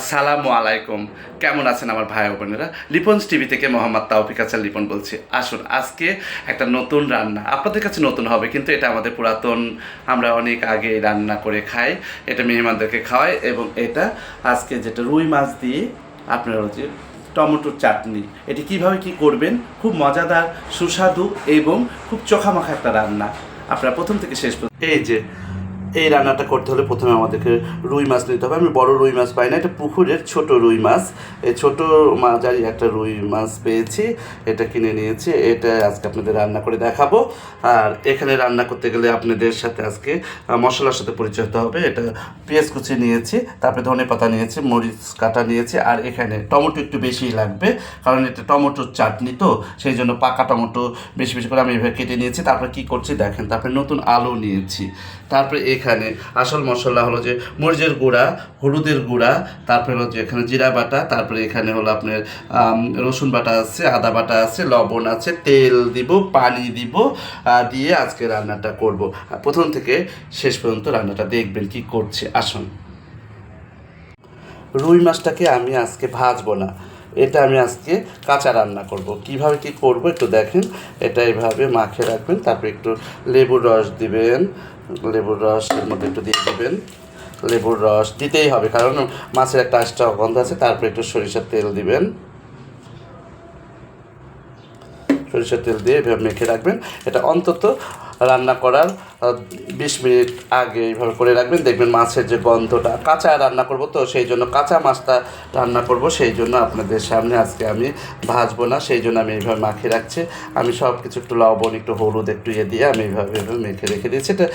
আসসালামু আলাইকুম। কেমন আছেন আমার ভাই বোনেরা? লিপন্স টিভি থেকে মোহাম্মদ তাওফিক হাসান লিপন বলছি। আসুন, আজকে একটা নতুন রান্না। আপনাদের কাছে নতুন হবে, কিন্তু এটা আমাদের পুরাতন, আমরা অনেক আগে রান্না করে খাই, এটা মেহমানদেরকে খাওয়াই, এবং এটা আজকে যেটা রুই মাছ দিয়ে আপনারা হচ্ছে টমেটোর চাটনি। এটি কীভাবে কি করবেন? খুব মজাদার, সুস্বাদু, এবং খুব চোখামাখা একটা রান্না। আপনারা প্রথম থেকে শেষ এই যে এই রান্নাটা করতে হলে প্রথমে আমাদেরকে রুই মাছ নিতে হবে। আমি বড় রুই মাছ পাই না, এটা পুকুরের ছোট রুই মাছ। এই ছোট মাঝারি একটা রুই মাছ পেয়েছি, এটা কিনে নিয়েছি। এটা আজকে আপনাদের রান্না করে দেখাবো। আর এখানে রান্না করতে গেলে আপনাদের সাথে আজকে মশলার সাথে পরিচয় হতে হবে। এটা পেঁয়াজ কুচি নিয়েছি, তারপরে ধনে পাতা নিয়েছি, মরিচ কাটা নিয়েছি, আর এখানে টমেটো একটু বেশি লাগবে, কারণ এটা টমেটোর চাটনি তো, সেই জন্য পাকা টমেটো বেশি বেশি করে আমি এভাবে কেটে নিয়েছি। তারপরে কি করছি দেখেন, তারপরে নতুন আলু নিয়েছি। তারপরে এখানে আসল মশলা হলো যে মরিচের গুঁড়া, হলুদের গুঁড়া, তারপরে হলো যে এখানে জিরা বাটা, তারপরে এখানে হলো আপনার রসুন বাটা আছে, আদা বাটা আছে, লবণ আছে, তেল দিব, পানি দিব দিয়ে আজকে রান্নাটা করব। প্রথম থেকে শেষ পর্যন্ত রান্নাটা দেখবেন কি করছে। আসুন। রুই মাছটাকে আমি আজকে ভাজবো না। এটা আমি আজকে কাঁচা রান্না করব। কীভাবে কি করব একটু দেখেন। এটা এইভাবে মাখে রাখবেন, তারপরে একটু লেবুর রস দিবেন। লেবুর রস এর মধ্যে একটু দিয়ে দিবেন। লেবুর রস দিতেই হবে, কারণ মাছের একটা আশটা গন্ধ আছে, তারপরে একটু সরিষার তেল দিবেন। সরিষার তেল দিয়ে এভাবে মেখে রাখবেন। এটা অন্তত রান্না করার বিশ মিনিট আগে এইভাবে করে রাখবেন। দেখবেন মাছের যে গন্ধটা, কাঁচা রান্না করব তো সেই জন্য কাঁচা মাছটা রান্না করব, সেই জন্য আপনাদের সামনে আজকে আমি ভাজবো না, সেই জন্য আমি এইভাবে মাখিয়ে রাখছি। আমি সব কিছু একটু লবণ, একটু হলুদ, একটু ইয়ে দিয়ে আমি এইভাবে এইভাবে মেখে রেখে দিয়েছি। এটা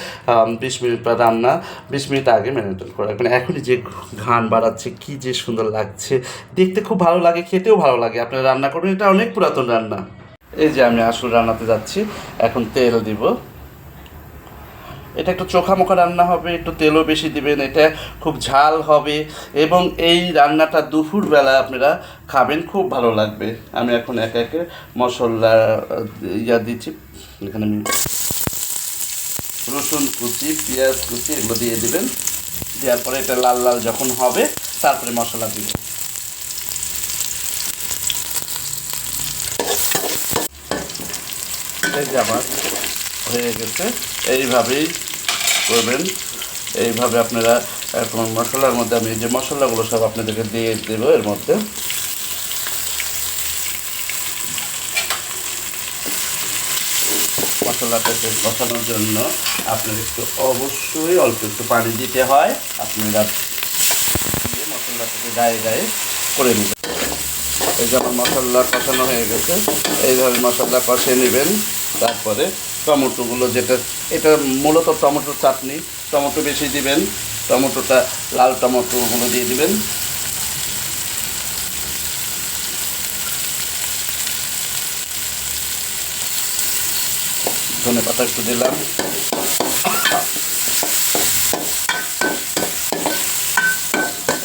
বিশ মিনিট পর রান্না, বিশ মিনিট আগে ম্যারিনেট করে রাখবেন। এখনই যে ঘান বাড়াচ্ছে, কি যে সুন্দর লাগছে, দেখতে খুব ভালো লাগে, খেতেও ভালো লাগে। আপনারা রান্না করবেন, এটা অনেক পুরাতন রান্না। এই যে আমি আসল রান্নাতে যাচ্ছি, এখন তেল দিব। এটা একটু চোখা মোখা রান্না হবে, একটু তেলও বেশি দিবেন, এটা খুব ঝাল হবে এবং এই রান্নাটা দুপুরবেলা আপনারা খাবেন, খুব ভালো লাগবে। আমি এখন একে একে মশলা ইয়া দিচ্ছি, এখানে আমি রসুন কুচি, পেঁয়াজ কুচি এগুলো দিয়ে দেবেন। দেওয়ার পরে এটা লাল লাল যখন হবে, তারপরে মশলা দিবেন। আমার হয়ে গেছে। এইভাবেই করবেন। এইভাবে আপনারা এখন মশলার মধ্যে আমি যে মশলাগুলো সব আপনাদেরকে দিয়ে দেব এর মধ্যে। মশলাটাকে কষানোর জন্য আপনার একটু অবশ্যই অল্প একটু পানি দিতে হয়। আপনারা দিয়ে মশলাটাকে গায়ে গায়ে করে নেবেন। এই যে আমার মশলা কষানো হয়ে গেছে। এইভাবে মশলা কষিয়ে নেবেন। তারপরে টমেটোগুলো যেটা, এটা মূলত টমেটোর চাটনি। টমেটো বেশি দিবেন, টমেটোটা লাল টমেটোগুলো দিয়ে দিবেন। ধনে পাতা একটু দিলাম।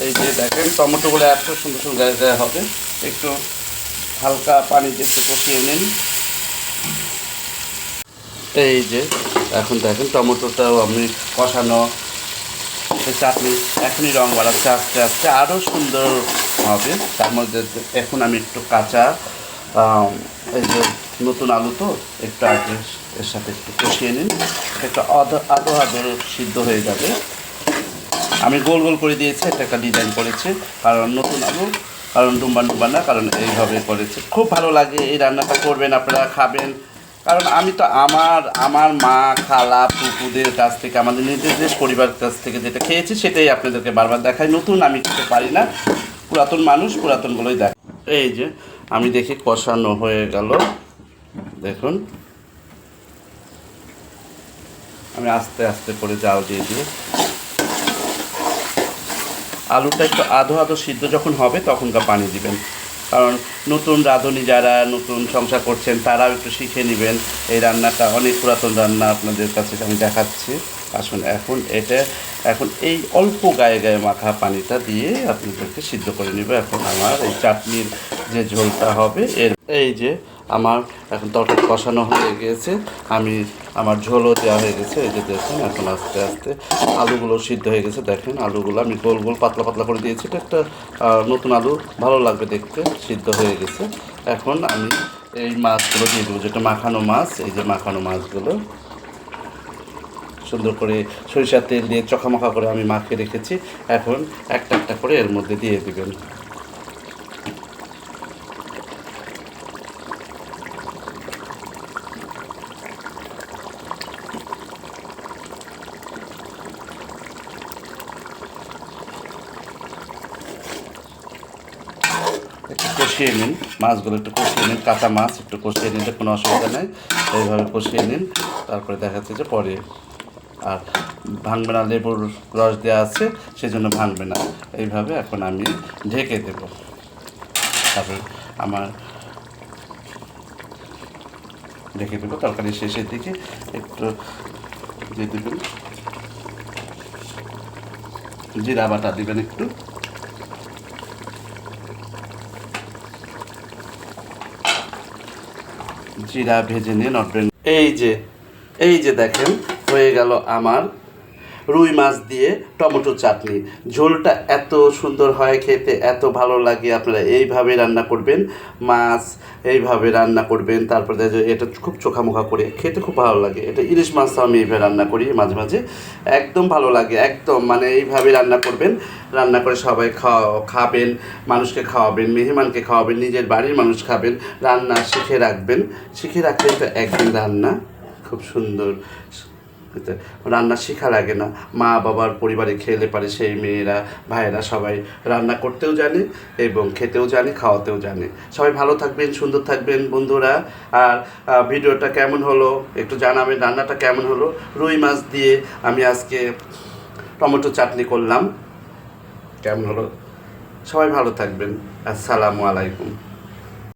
এই যে দেখেন, টমেটোগুলো এত সুন্দর সুন্দর গায়ে গায়ে হবে। একটু হালকা পানি দিয়ে একটু কষিয়ে নিন। এই যে, এখন দেখেন টমেটোটাও আমি কষানো চাটনি, এখনই রং বাড়াচ্ছে, আস্তে আস্তে আরও সুন্দর হবে। তার মধ্যে এখন আমি একটু কাঁচা এই যে নতুন আলু তো, একটু আগে এর সাথে একটু কষিয়ে নিন, একটা আধো আধো আধো সিদ্ধ হয়ে যাবে। আমি গোল গোল করে দিয়েছি, এটা একটা ডিজাইন করেছি, কারণ নতুন আলু, কারণ ডুম্বা ডুম্বা না, কারণ এইভাবে করেছে। খুব ভালো লাগে এই রান্নাটা করবেন, আপনারা খাবেন। কারণ আমি তো আমার আমার মা, খালা পুকুদের কাছ থেকে, আমাদের নিজেদের পরিবারের কাছ থেকে যেটা খেয়েছি, সেটাই আপনাদেরকে বারবার দেখাই। নতুন আমি খেতে পারি না। পুরাতন মানুষ, পুরাতনগুলোই দেখ। এই যে, আমি দেখি কষানো হয়ে গেল। দেখুন। আমি আস্তে আস্তে করে জাল দিয়ে দিয়ে আলুটা একটু আধো আধো সিদ্ধ যখন হবে, তখনকার পানি দিবেন। কারণ নতুন রাঁধুনি যারা নতুন সংসার করছেন, তারাও একটু শিখে নেবেন। এই রান্নাটা অনেক পুরাতন রান্না আপনাদের কাছে আমি দেখাচ্ছি। আসুন, এখন এটা, এখন এই অল্প গায়ে গায়ে মাখা পানিটা দিয়ে আপনাদেরকে সিদ্ধ করে নেবে। এখন আমার এই চাটনির যে ঝোলটা হবে, এর এই যে আমার এখন তরকারি কষানো হয়ে গিয়েছে আমি, আমার ঝোলও দেওয়া হয়ে গেছে। এই যে দেখুন, এখন আস্তে আস্তে আলুগুলো সিদ্ধ হয়ে গেছে। দেখেন, আলুগুলো আমি গোল গোল পাতলা পাতলা করে দিয়েছি। এটা একটা নতুন আলু, ভালো লাগবে দেখতে। সিদ্ধ হয়ে গেছে। এখন আমি এই মাছগুলো দিয়ে দেবো, যেটা মাখানো মাছ, এই যে মাখানো মাছগুলো। সুন্দর করে সরিষার তেল দিয়ে চখামাখা করে আমি মাখিয়ে রেখেছি। এখন একটা একটা করে এর মধ্যে দিয়ে দিবেন। একটু কষিয়ে নিন, মাছগুলো একটু কষিয়ে নিন, কাঁচা মাছ একটু কষিয়ে নিলে কোনো অসুবিধা নেই। এইভাবে কষিয়ে নিন, তারপরে দেখা যাচ্ছে যে পরে আর ভাঙবে না, লেবুর রস দেওয়া আছে সেই জন্য ভাঙবে না। এইভাবে এখন আমি ঢেকে দেব। তারপর আমার ঢেকে দেবো, তরকারি শেষের দিকে একটু দিয়ে দেবেন। জিরা বাটা দিবেন একটু। জিরা ভেজে নিন নটবেন এই যে এই যে দেখেন হয়ে গেল আমার রুই মাছ দিয়ে টমেটো চাটনি। ঝোলটা এত সুন্দর হয় খেতে, এত ভালো লাগে। আপনারা এইভাবে রান্না করবেন, মাছ এইভাবে রান্না করবেন, তারপরে এটা খুব চোখামোখা করে খেতে খুব ভালো লাগে। এটা ইলিশ মাছটা আমি এইভাবে রান্না করি মাঝে মাঝে। একদম ভালো লাগে, একদম মানে এইভাবে রান্না করবেন। রান্না করে সবাই খাওয়া খাবেন, মানুষকে খাওয়াবেন, মেহমানকে খাওয়াবেন, নিজের বাড়ির মানুষ খাবেন। রান্না শিখে রাখবেন, শিখে রাখলে তো একদিন রান্না খুব সুন্দর রান্না শেখা লাগে না। মা বাবার পরিবারে খেলে পারে সেই মেয়েরা, ভাইয়েরা সবাই রান্না করতেও জানে এবং খেতেও জানে, খাওয়াতেও জানে। সবাই ভালো থাকবেন, সুন্দর থাকবেন বন্ধুরা। আর ভিডিওটা কেমন হলো? একটু জানাবেন রান্নাটা কেমন হলো? রুই মাছ দিয়ে আমি আজকে টমেটো চাটনি করলাম। কেমন হলো? সবাই ভালো থাকবেন। আসসালামু আলাইকুম।